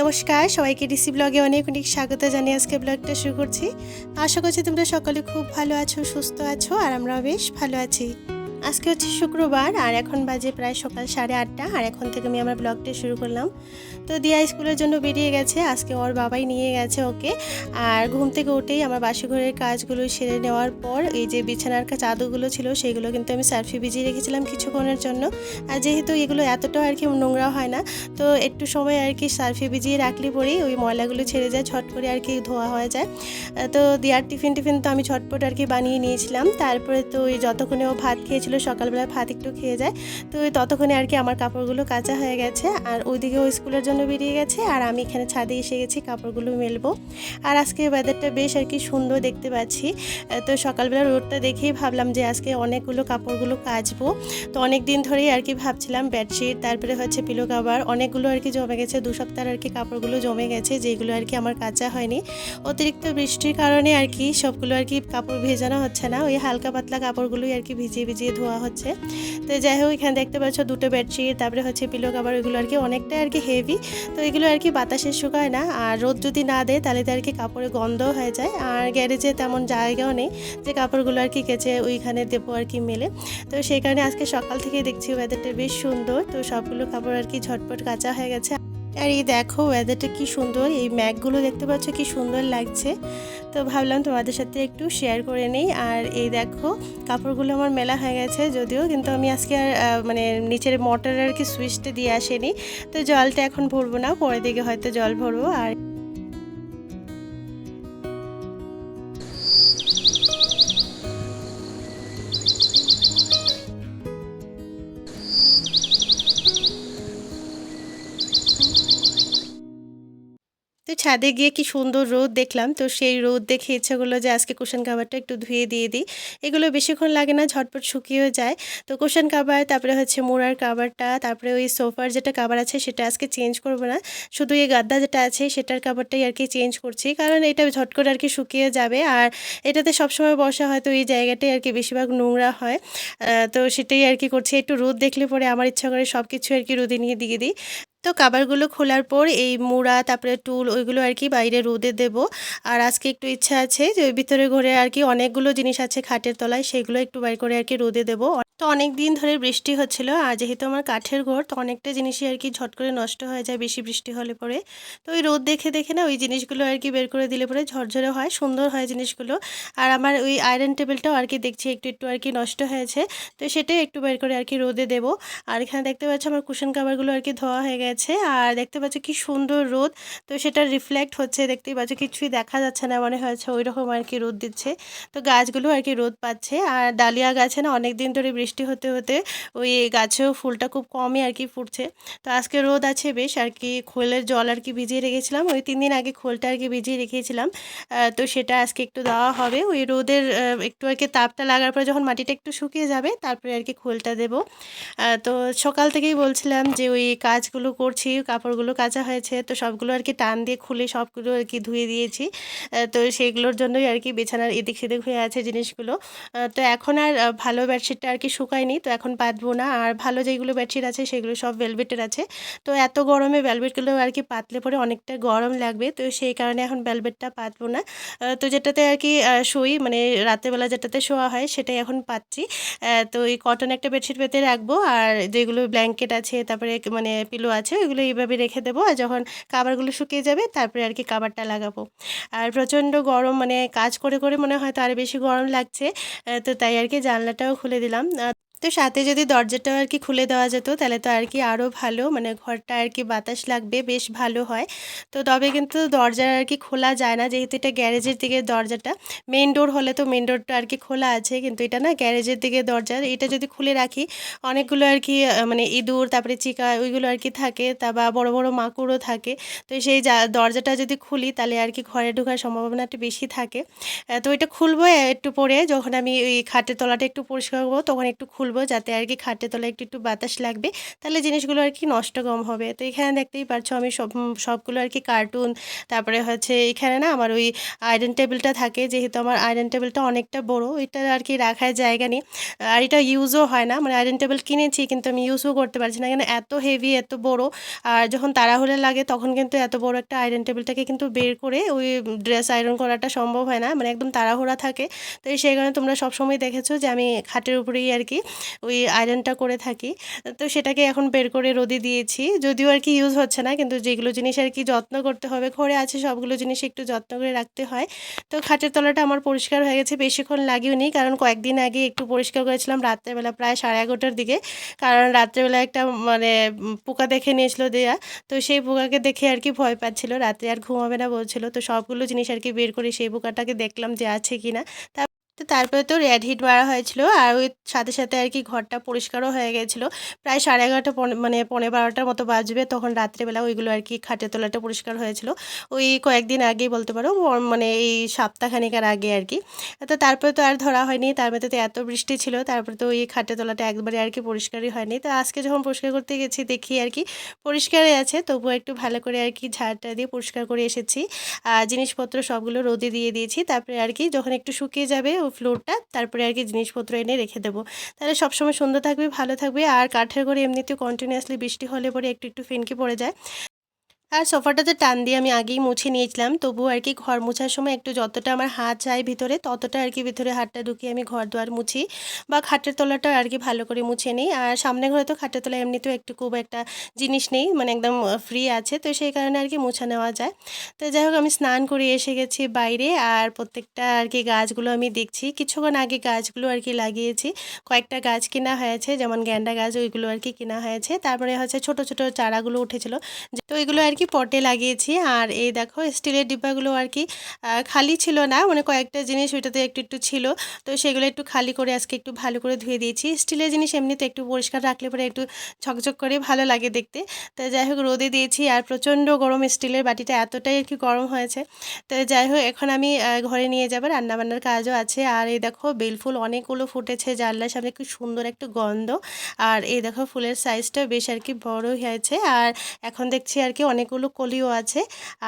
নমস্কার, সবাইকে ডিসি ব্লগে অনেক অনেক স্বাগত জানিয়ে আজকে ব্লগটা শুরু করছি। আশা করছি তোমরা সকলে খুব ভালো আছো, সুস্থ আছো, আর আমরাও বেশ ভালো আছি। আজকে হচ্ছে শুক্রবার, আর এখন বাজে প্রায় সকাল সাড়ে আটটা, আর এখন থেকে আমি আমার ব্লগটা শুরু করলাম। তো দিয়া স্কুলের জন্য বেরিয়ে গেছে, আজকে ওর বাবাই নিয়ে গেছে ওকে। আর ঘুম থেকে উঠেই আমার বাসিঘরের কাজগুলো সেরে নেওয়ার পর, এই যে বিছানার চাদরগুলো ছিল, সেগুলো কিন্তু আমি সার্ফি ভিজিয়ে রেখেছিলাম কিছুক্ষণের জন্য। আর যেহেতু এগুলো এতটাও আর কি নোংরা হয় না, তো একটু সময় আর কি সার্ফে ভিজিয়ে রাখলে পরেই ওই ময়লাগুলো ছেড়ে যায় ছট করে আর কি ধোয়া হয়ে যায়। তো দিয়ার টিফিন টিফিন তো আমি ছটপট আর কি বানিয়ে নিয়েছিলাম। তারপরে তো ওই যতক্ষণে ও ভাত খেয়েছিল সকালবেলা ভাত একটু খেয়ে যায়। তো ততক্ষণে আর কি আমার কাপড়গুলো কাঁচা হয়ে গেছে। আর ওইদিকে ও স্কুলের জন্য বেরিয়ে গেছে। আর আমি এখানে ছাদে এসে গেছি কাপড়গুলো মেলবো। আর আজকে ওয়েদারটা বেশ আর কি সুন্দর দেখতে পাচ্ছি। তো সকালবেলা রোদটা দেখেই ভাবলাম যে আজকে অনেকগুলো কাপড়গুলো কাচবো। তো অনেক দিন ধরেই আর কি ভাবছিলাম বেডশিট তারপরে হচ্ছে পিলো কাভার অনেকগুলো আর কি জমে গেছে। দু সপ্তাহ আর কি কাপড়গুলো জমে গেছে, যেগুলো আর কি আমার কাঁচা হয়নি। অতিরিক্ত বৃষ্টির কারণে আর কি সবগুলো আর কি কাপড় ভেজানো হচ্ছে না। ওই হালকা পাতলা কাপড়গুলোই আর কি ভিজিয়ে ভিজিয়ে ধোয়া হচ্ছে। তো যাই হোক, এখানে দেখতে পাচ্ছ দুটো বেডশিট তারপরে হচ্ছে পিলো কাভার ওইগুলো আর কি অনেকটাই আর কি হেভি তো এগুলো আর কি বাতাসে শুকায় না। আর রোদ যদি না দেয়, তাহলে তো আর কি কাপড়ে গন্ধ হয়ে যায়। আর গ্যারেজে তেমন জায়গাও নেই যে কাপড়গুলো আর কি কেচে ওইখানে দেবো আর কি মেলে। তো সেই কারণে আজকে সকাল থেকে দেখছি ওয়েদারটা বেশ সুন্দর। তো সবগুলো কাপড় আর কি ঝটপট কাঁচা হয়ে গেছে। আর এই দেখো ওয়েদারটা কি সুন্দর, এই ম্যাগগুলো দেখতে পাচ্ছ কি সুন্দর লাগছে। তো ভাবলাম তোমাদের সাথে একটু শেয়ার করে নিই। আর এই দেখো, কাপড়গুলো আমার মেলা হয়ে গেছে যদিও, কিন্তু আমি আজকে আর মানে নিচের মোটর আর কি সুইচটা দিয়ে আসেনি। তো জলটা এখন ভরবো না পরে দিকে হয়তো জল ভরবো। আর তো ছাদে গিয়ে কি সুন্দর রোদ দেখলাম, তো সেই রোদ দেখে ইচ্ছা করল যে আজকে কুশন কাভারটা একটু ধুয়ে দিয়ে দিই। এগুলো বেশিক্ষণ লাগে না, ঝটপট শুকিয়েও যায়। তো কুশন কাভার তারপরে হচ্ছে মোড়ার কাভারটা তারপরে ওই সোফার যেটা কাভার আছে সেটা আজকে চেঞ্জ করব না। শুধু এই গাদ্দা যেটা আছে সেটার কাভারটাই আর কি চেঞ্জ করছি, কারণ এটা ঝট করে আর কি শুকিয়ে যাবে। আর এটাতে সবসময় বসা হয়, তো এই জায়গাটাই আর কি বেশিরভাগ নোংরা হয়। তো সেটাই আর কি করছি। একটু রোদ দেখলে পরে আমার ইচ্ছা করে সব কিছু আর কি রোদে নিয়ে দিয়ে দিই। তো কাবারগুলো খোলার পর এই মুড়া, তারপরে টুল ওইগুলো আর কি বাইরে রোদে দেব। আর আজকে একটু ইচ্ছা আছে যে ওই ভিতরে ঘরে আর কি অনেকগুলো জিনিস আছে খাটের তলায়, সেগুলো একটু বাইর করে আর কি রোদে দেবো। তো অনেক দিন ধরে বৃষ্টি হচ্ছিল, আর যেহেতু আমার কাঠের ঘর, তো অনেকটা জিনিসই আর কি ঝট করে নষ্ট হয়ে যায় বেশি বৃষ্টি হলে পরে। তো ওই রোদ দেখে দেখে না ওই জিনিসগুলো আর কি বের করে দিলে পরে ঝরঝরে হয়, সুন্দর হয় জিনিসগুলো। আর আমার ওই আয়রন টেবিলটাও আর কি দেখছি একটু একটু আর কি নষ্ট হয়েছে, তো সেটাই একটু বের করে আর কি রোদে দেবো। আর এখানে দেখতে পাচ্ছি আমার কুশন কাভারগুলো আর কি ধোয়া হয়ে গেছে। আর দেখতে পাচ্ছ কি সুন্দর রোদ। তো সেটা রিফ্লেক্ট হচ্ছে, দেখতেই পাচ্ছ কিছুই দেখা যাচ্ছে না। মনে হয়েছে ওই রকম আর কি রোদ দিচ্ছে। তো গাছগুলো আর কি রোদ পাচ্ছে। আর ডালিয়া গাছে না অনেক দিন ধরে বৃষ্টি হতে হতে ওই গাছেও ফুলটা খুব কমই আর কি ফুটছে। তো আজকে রোদ আছে বেশ আর কি। খোলের জল আর কি ভিজিয়ে রেখেছিলাম। ওই তিন দিন আগে খোলটা আর কি ভিজিয়ে রেখেছিলাম। তো সেটা আজকে একটু দেওয়া হবে। ওই রোদের একটু আর কি তাপটা লাগার পরে যখন মাটিটা একটু শুকিয়ে যাবে, তারপরে আর কি খোলটা দেবো। তো সকাল থেকেই বলছিলাম যে ওই কাজগুলো করছি, কাপড়গুলো কাচা হয়েছে, তো সবগুলো আর কি টান দিয়ে খুলে সবগুলো আর কি ধুয়ে দিয়েছি। তো সেগুলোর জন্যই আর কি বিছানার এদিক সেদিক হয়ে আছে জিনিসগুলো। তো এখন আর ভালো বেডশিটটা আর কি শুকায়নি, তো এখন পাতবো না। আর ভালো যেগুলো বেডশিট আছে সেগুলো সব ভেলভেটের আছে। তো এত গরমে ভেলভেটগুলো আর কি পাতলে পরে অনেকটা গরম লাগবে, তো সেই কারণে এখন ভেলভেটটা পাতবো না। তো যেটাতে আর কি শুই মানে রাতেরবেলা যেটাতে শোয়া হয় সেটাই এখন পাচ্ছি। তো এই কটন একটা বেডশিট পেতে রাখব। আর যেগুলো ব্ল্যাঙ্কেট আছে, তারপরে মানে পিলো আছে ওইগুলো এইভাবে রেখে দেবো। আর যখন কাবারগুলো শুকিয়ে যাবে, তারপরে আর কি কাবারটা লাগাবো। আর প্রচণ্ড গরম মানে কাজ করে করে মনে হয় তো আরও বেশি গরম লাগছে তো তাই আর কি জানলাটাও খুলে দিলাম। তো সাথে যদি দরজাটাও আর কি খুলে দেওয়া যেত, তাহলে তো আর কি আরও ভালো মানে ঘরটা আর কি বাতাস লাগবে, বেশ ভালো হয়। তো তবে কিন্তু দরজা আর কি খোলা যায় না, যেহেতু এটা গ্যারেজের দিকে দরজাটা। মেন ডোর হলে তো মেন ডোরটা আর কি খোলা আছে, কিন্তু এটা না গ্যারেজের দিকে দরজা। এটা যদি খুলে রাখি, অনেকগুলো আর কি মানে ইঁদুর, তারপরে চিকা, ওইগুলো আর কি থাকে, তা বা বড় বড় মাকুড়ও থাকে। তো সেই দরজাটা যদি খুলি, তাহলে আর কি ঘরে ঢোকার সম্ভাবনাটা বেশি থাকে। তো এটা খুলবো একটু পরে, যখন আমি ওই খাটের তলাটা একটু পরিষ্কার করব, তখন একটু খুলবো। খুলবো যাতে আর কি খাটে তলে একটু একটু বাতাস লাগবে, তাহলে জিনিসগুলো আর কি নষ্ট কম হবে। তো এখানে দেখতেই পারছ আমি সব, সবগুলো আর কি কার্টুন তারপরে হচ্ছে এখানে না আমার ওই আয়রন টেবিলটা থাকে, যেহেতু আমার আয়রন টেবিলটা অনেকটা বড়, এটা আর কি রাখার জায়গা নেই। আর এটা ইউজও হয় না মানে আয়রন টেবিল কিনেছি কিন্তু আমি ইউজও করতে পারছি না, কেন এত হেভি এত বড়। আর যখন তাড়াহুড়ো লাগে তখন কিন্তু এত বড় একটা আয়রন টেবিলটাকে কিন্তু বের করে ওই ড্রেস আয়রন করাটা সম্ভব হয় না মানে একদম তাড়াহুড়া থাকে। তো সেই কারণে তোমরা সবসময় দেখেছ যে আমি খাটের উপরেই আর কি ওই আয়রনটা করে থাকি। তো সেটাকে এখন বের করে রোদে দিয়েছি। যদিও আর কি ইউজ হচ্ছে না, কিন্তু যেগুলো জিনিস আর কি যত্ন করতে হবে, ঘরে আছে সবগুলো জিনিস একটু যত্ন করে রাখতে হয়। তো খাটের তলাটা আমার পরিষ্কার হয়ে গেছে, বেশিক্ষণ লাগেও নি কারণ কয়েকদিন আগে একটু পরিষ্কার করেছিলাম, রাত্রেবেলা প্রায় সাড়ে এগারোটার দিকে। কারণ রাত্রেবেলা একটা মানে পোকা দেখে নিয়েছিল দেয়া। তো সেই পোকাকে দেখে আর কি ভয় পাচ্ছিল, রাত্রে আর ঘুমাবে না বলছিল। তো সবগুলো জিনিস আর কি বের করে সেই পোকাটাকে দেখলাম যে আছে কি না তো তারপরে তো রেড হিট মারা হয়েছিল। আর ওই সাথে সাথে আর কি ঘরটা পরিষ্কারও হয়ে গেছিল। প্রায় সাড়ে এগারোটা মানে পনেরো বারোটার মতো বাজবে তখন রাত্রেবেলা ওইগুলো আর কি খাটে তোলাটা পরিষ্কার হয়েছিল। ওই কয়েকদিন আগেই বলতে পারো মানে এই সপ্তাহখানিকার আগে আর কি। তো তারপরে তো আর ধরা হয়নি। তার মধ্যে তো এত বৃষ্টি ছিল, তারপরে তো ওই খাটে তোলাটা একবারে আর কি পরিষ্কারই হয়নি। তো আজকে যখন পরিষ্কার করতে গেছি, দেখি আর কি পরিষ্কারই আছে। তবুও একটু ভালো করে আর কি ঝাড়টা দিয়ে পরিষ্কার করে এসেছি। আর জিনিসপত্র সবগুলো রোদে দিয়ে দিয়েছি। তারপরে আর কি যখন একটু শুকিয়ে যাবে ফ্লোরটা তারপরে আর কি জিনিসপত্র এনে রেখে দেবো। তাহলে সবসময় সুন্দর থাকবে, ভালো থাকবে, আর কাঠের ঘরে এমনিতেও কন্টিনিউয়াসলি বৃষ্টি হলে পরে একটু একটু ফেনকি পড়ে যায়। আর সোফাটাতে টান দিয়ে আমি আগেই মুছে নিয়েছিলাম তবু আর কি ঘর মোছার সময় একটু যতটা আমার হাত যায় ভিতরে, ততটা আর কি ভিতরে হাতটা ঢুকিয়ে আমি ঘর দুয়ার মুছি বা খাটের তলাটা আর কি ভালো করে মুছে নিই। আর সামনে ঘরে তো খাটের তলা এমনিতেও একটু খুব একটা জিনিস নেই মানে একদম ফ্রি আছে, তো সেই কারণে আর কি মুছে নেওয়া যায়। তো যাই হোক, আমি স্নান করে এসে গেছি বাইরে, আর প্রত্যেকটা আর কি গাছগুলো আমি দেখছি। কিছুক্ষণ আগে গাছগুলো আর কি লাগিয়েছি, কয়েকটা গাছ কেনা হয়েছে, যেমন গ্যান্ডা গাছ, ওইগুলো আর কি কেনা হয়েছে। তারপরে হচ্ছে ছোট ছোট চারাগুলো উঠেছিল। তো এগুলো আর কি পটে লাগিয়েছি? আর এই দেখো, স্টিলের ডিব্বাগুলো আর কি খালি ছিল না মানে কয়েকটা জিনিস ওইটাতে একটু একটু ছিল। তো সেগুলো একটু খালি করে আজকে একটু ভালো করে ধুয়ে দিয়েছি। স্টিলের জিনিস এমনিতে একটু পরিষ্কার রাখলে পরে একটু ঝকঝক করে ভালো লাগে দেখতে। তো যাই হোক, রোদে দিয়েছি আর প্রচণ্ড গরম স্টিলের বাটিটা এতটাই আর কি গরম হয়েছে। তো যাই হোক, এখন আমি ঘরে নিয়ে যাব, রান্নাবান্নার কাজও আছে। আর এই দেখো, বেলফুল অনেকগুলো ফুটেছে, জানলার সামনে খুব সুন্দর একটা গন্ধ। আর এই দেখো, ফুলের সাইজটা বেশ আর কি বড় হয়েছে। আর এখন দেখছি আর কি অনেকগুলো কলিও আছে।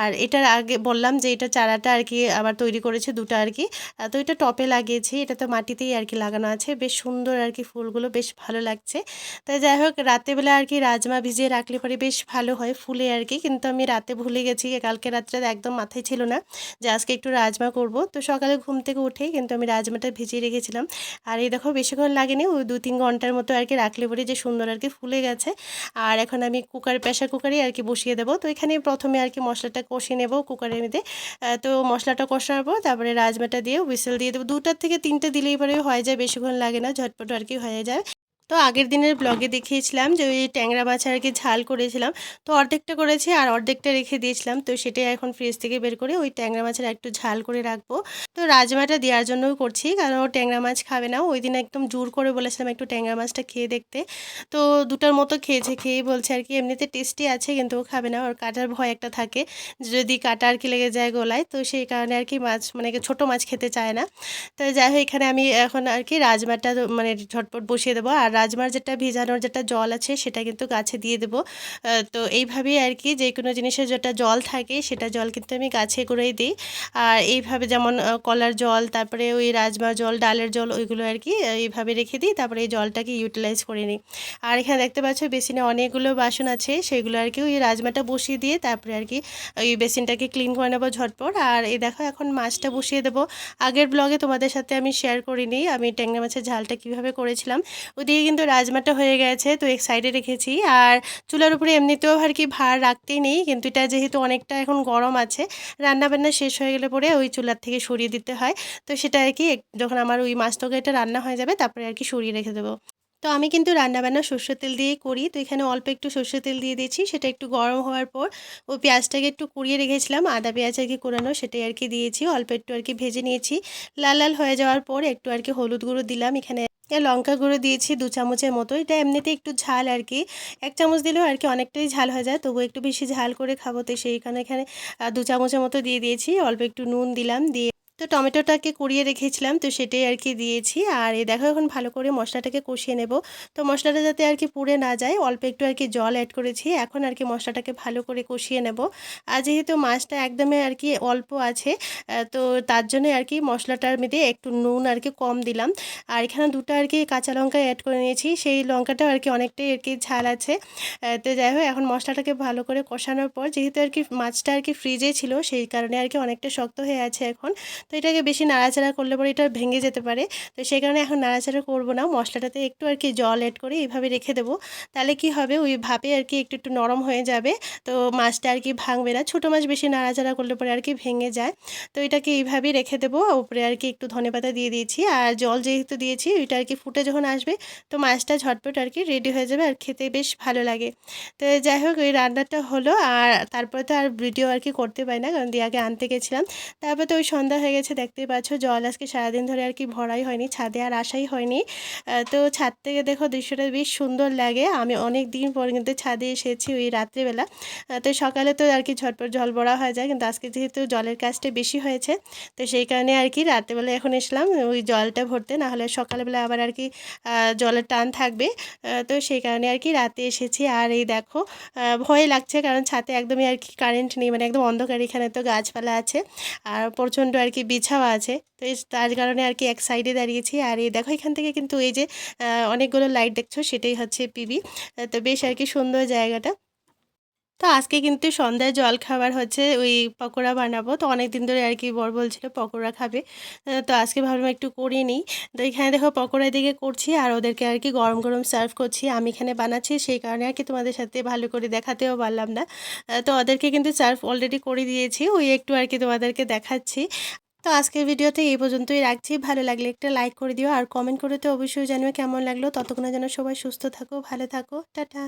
আর এটার আগে বললাম যে এটা চারাটা আর কি আবার তৈরি করেছে দুটো আর কি তো এটা টপে লাগিয়েছি, এটা তো মাটিতেই আর কি লাগানো আছে। বেশ সুন্দর আর কি ফুলগুলো, বেশ ভালো লাগছে। তাই যাই হোক রাতেবেলা আর কি রাজমা ভিজিয়ে রাখলে পরে বেশ ভালো হয় ফুলে আর কি কিন্তু আমি রাতে ভুলে গেছি, কালকে রাত্রে একদম মাথায় ছিল না যে আজকে একটু রাজমা করব। তো সকালে ঘুম থেকে উঠে কিন্তু আমি রাজমাটা ভিজিয়ে রেখেছিলাম। আর এই দেখো বেশিক্ষণ লাগেনি, ওই দু তিন ঘণ্টার মতো আর কি রাখলে পরে যে সুন্দর আর কি ফুলে গেছে। আর এখন আমি কুকার প্রেশার কুকারেই আর কি বসিয়ে দেবো। তো এখানে প্রথমে আর কি মশলাটা কষে নেব কুকারের মধ্যে। তো মশলাটা কষার পর তারপরে রাজমাটা দিয়ে হুইসেল দিয়ে দেবো। দুটার থেকে তিনটে দিলেই পরে হয়ে যায়, বেশিক্ষণ লাগে না, ঝটপট আর কি হয়ে যায়। তো আগের দিনের ব্লগে দেখিয়েছিলাম যে ওই ট্যাংরা মাছ আর কি ঝাল করেছিলাম। তো অর্ধেকটা করেছি আর অর্ধেকটা রেখে দিয়েছিলাম। তো সেটাই এখন ফ্রিজ থেকে বের করে ওই ট্যাংরা মাছের একটু ঝাল করে রাখব। তো রাজমাটা দেওয়ার জন্যও করছি কারণ ও ট্যাংরা মাছ খাবে না। ওই দিন একদম জোর করে বলেছিলাম একটু ট্যাংরা মাছটা খেয়ে দেখতে। তো দুটার মতো খেয়েছে খেয়ে বলছে আর কি এমনিতে টেস্টি আছে কিন্তু ও খাবে না। ওর কাটার ভয় একটা থাকে যদি কাটা আর কি লেগে যায় গোলায়, তো সেই কারণে আর কি মাছ মানে ছোট মাছ খেতে চায় না। তো যাই হোক, এখানে আমি এখন আর কি রাজমাটা মানে ঝটপট বসিয়ে দেবো। আর রাজমার যেটা ভিজানোর যেটা জল আছে সেটা কিন্তু গাছে দিয়ে দেব। তো এইভাবেই আর কি যে কোনো জিনিসের যেটা জল থাকে সেটা জল কিন্তু আমি গাছে করেই দিই। আর এইভাবে যেমন কলার জল, তারপরে ওই রাজমার জল, ডালের জল ওইগুলো আর কি এইভাবে রেখে দিই, তারপরে এই জলটাকে ইউটিলাইজ করে নিই। আর এখানে দেখতে পাচ্ছ বেসিনে অনেকগুলো বাসন আছে, সেগুলো আর কি ওই রাজমাটা বসিয়ে দিয়ে তারপরে আর কি ওই বেসিনটাকে ক্লিন করে নেব ঝটপট। আর এই দেখো এখন মাছটা বসিয়ে দেবো। আগের ব্লগে তোমাদের সাথে আমি শেয়ার করিনি, আমি ট্যাংরা মাছের ঝালটা কীভাবে করেছিলাম। ওদিকে কিন্তু রাজমাটা হয়ে গেছে, তো এক সাইডে রেখেছি। আর চুলার উপরে এমনিতেও আর কি ভার রাখতেই নেই, কিন্তু এটা যেহেতু অনেকটা এখন গরম আছে, রান্নাবান্না শেষ হয়ে গেলে পরে ওই চুলার থেকে সরিয়ে দিতে হয়। তো সেটা আর কি যখন আমার ওই মাছ তরকারিটা রান্না হয়ে যাবে, তারপরে আর কি সরিয়ে রেখে দেবো। তো আমি কিন্তু রান্নাবান্না সর্ষের তেল দিয়েই করি, তো এখানে অল্প একটু সর্ষের তেল দিয়ে দিয়েছি, সেটা একটু গরম হওয়ার পর ওই পেঁয়াজটাকে একটু কুড়িয়ে রেখেছিলাম, আদা পেঁয়াজ আর কি কোরানো সেটাই আর কি দিয়েছি, অল্প একটু আর কি ভেজে নিয়েছি। লাল লাল হয়ে যাওয়ার পর একটু আর কি হলুদ গুঁড়ো দিলাম, এখানে লঙ্কা গুঁড়ো দিয়েছি দু চামচের মতো। এটা এমনিতে একটু ঝাল আর কি। এক চামচ দিলেও আর কি অনেকটাই ঝাল হয়ে যায় তবু একটু বেশি ঝাল করে খাব। তো সেইখানে এখানে দু চামচের মতো দিয়ে দিয়েছি। অল্প একটু নুন দিলাম, দিয়ে তো টমেটোটাকে কুড়িয়ে রেখেছিলাম তো সেটাই আর কি দিয়েছি আর এই দেখো এখন ভালো করে মশলাটাকে কষিয়ে নেব তো মশলাটা যাতে আর কি পুড়ে না যায় অল্প একটু আর কি জল অ্যাড করেছি এখন আর কি মশলাটাকে ভালো করে কষিয়ে নেব আর যেহেতু মাছটা একদমই আর কি অল্প আছে তো তার জন্য আর কি মশলাটার মধ্যে একটু নুন আর কি কম দিলাম আর এখানে দুটো আর কি কাঁচা লঙ্কা অ্যাড করে নিয়েছি সেই লঙ্কাটাও আর কি অনেকটাই আর কি ঝাল আছে তো যাই হোক এখন মশলাটাকে ভালো করে কষানোর পর যেহেতু আর কি মাছটা আর কি ফ্রিজে ছিল সেই কারণে আর কি অনেকটা শক্ত হয়ে আছে এখন তো এটাকে বেশি নাড়াচাড়া করলে পরে এটা ভেঙে যেতে পারে। তো সেই কারণে এখন নাড়াচাড়া করব না, মশলাটাতে একটু আর কি জল অ্যাড করে এইভাবে রেখে দেবো। তাহলে কি হবে, ওই ভাপে আর কি একটু একটু নরম হয়ে যাবে, তো মাছটা আর কি ভাঙবে না। ছোটো মাছ বেশি নাড়াচাড়া করলে পরে আর কি ভেঙে যায়। তো এটাকে এইভাবেই রেখে দেবো, উপরে আর কি একটু ধনে পাতা দিয়ে দিয়েছি। আর জল যেহেতু দিয়েছি, ওইটা আর কি ফুটে যখন আসবে, তো মাছটা ঝটপট আর কি রেডি হয়ে যাবে, আর খেতে বেশ ভালো লাগে। তো যাই হোক ওই রান্নাটা হলো। আর তারপরে তো আর ভিডিও আর কি করতে পারি না, কারণ দিয়ে আগে আনতে গেছিলাম। তারপর তো ওই সন্ধ্যা হয়ে গেছে দেখতেই পাচ্ছ। জল আজকে সারাদিন ধরে আর কি ভরাই হয়নি, ছাদে আর আসাই হয়নি। তো ছাদ থেকে দেখো দৃশ্যটা বেশ সুন্দর লাগে। আমি অনেক দিন পর কিন্তু ছাদে এসেছি ওই রাত্রেবেলা। তো সকালে তো আর কি ঝটপট জল ভরা হয়ে যায়, কিন্তু আজকে যেহেতু জলের কাজটা বেশি হয়েছে, তো সেই কারণে আর কি রাত্রেবেলা এখন এসলাম ওই জলটা ভরতে। না হলে সকালবেলা আবার আর কি জলের টান থাকবে। তো সেই কারণে আর কি রাতে এসেছি। আর এই দেখো ভয় লাগছে কারণ ছাতে একদমই আর কি কারেন্ট নেই মানে একদম অন্ধকার এখানে তো গাছপালা আছে। আর প্রচণ্ড আর কি বিছাও আছে। তো তার কারণে আর কি এক সাইডে দাঁড়িয়েছি। আর এই দেখো এখান থেকে কিন্তু এই যে অনেকগুলো লাইট দেখছ, সেটাই হচ্ছে পিবি তো বেশ আর কি সুন্দর জায়গাটা। তো আজকে কিন্তু সন্ধ্যায় জল খাবার হচ্ছে, ওই পকোড়া বানাবো। তো অনেক দিন ধরে আর কি বর বলছিল পকোড়া খাবে। তো আজকে ভাবলাম একটু করে নিই। তো এখানে দেখো পকোড়া দিকে করছি, আর ওদেরকে আর কি গরম গরম সার্ভ করছি। আমি এখানে বানাচ্ছি, সেই কারণে আর কি তোমাদের সাথে ভালো করে দেখাতেও পারলাম না। তো ওদেরকে কিন্তু সার্ভ অলরেডি করে দিয়েছি। ওই একটু আর কি তোমাদেরকে দেখাচ্ছি। তো আজকের ভিডিওতে এই পর্যন্তই রাখছি। ভালো লাগলে একটা লাইক করে দিও আর কমেন্ট করে তো অবশ্যই জানিও কেমন লাগল। ততক্ষণে যেন সবাই সুস্থ থাকো, ভালো থাকো। টাটা।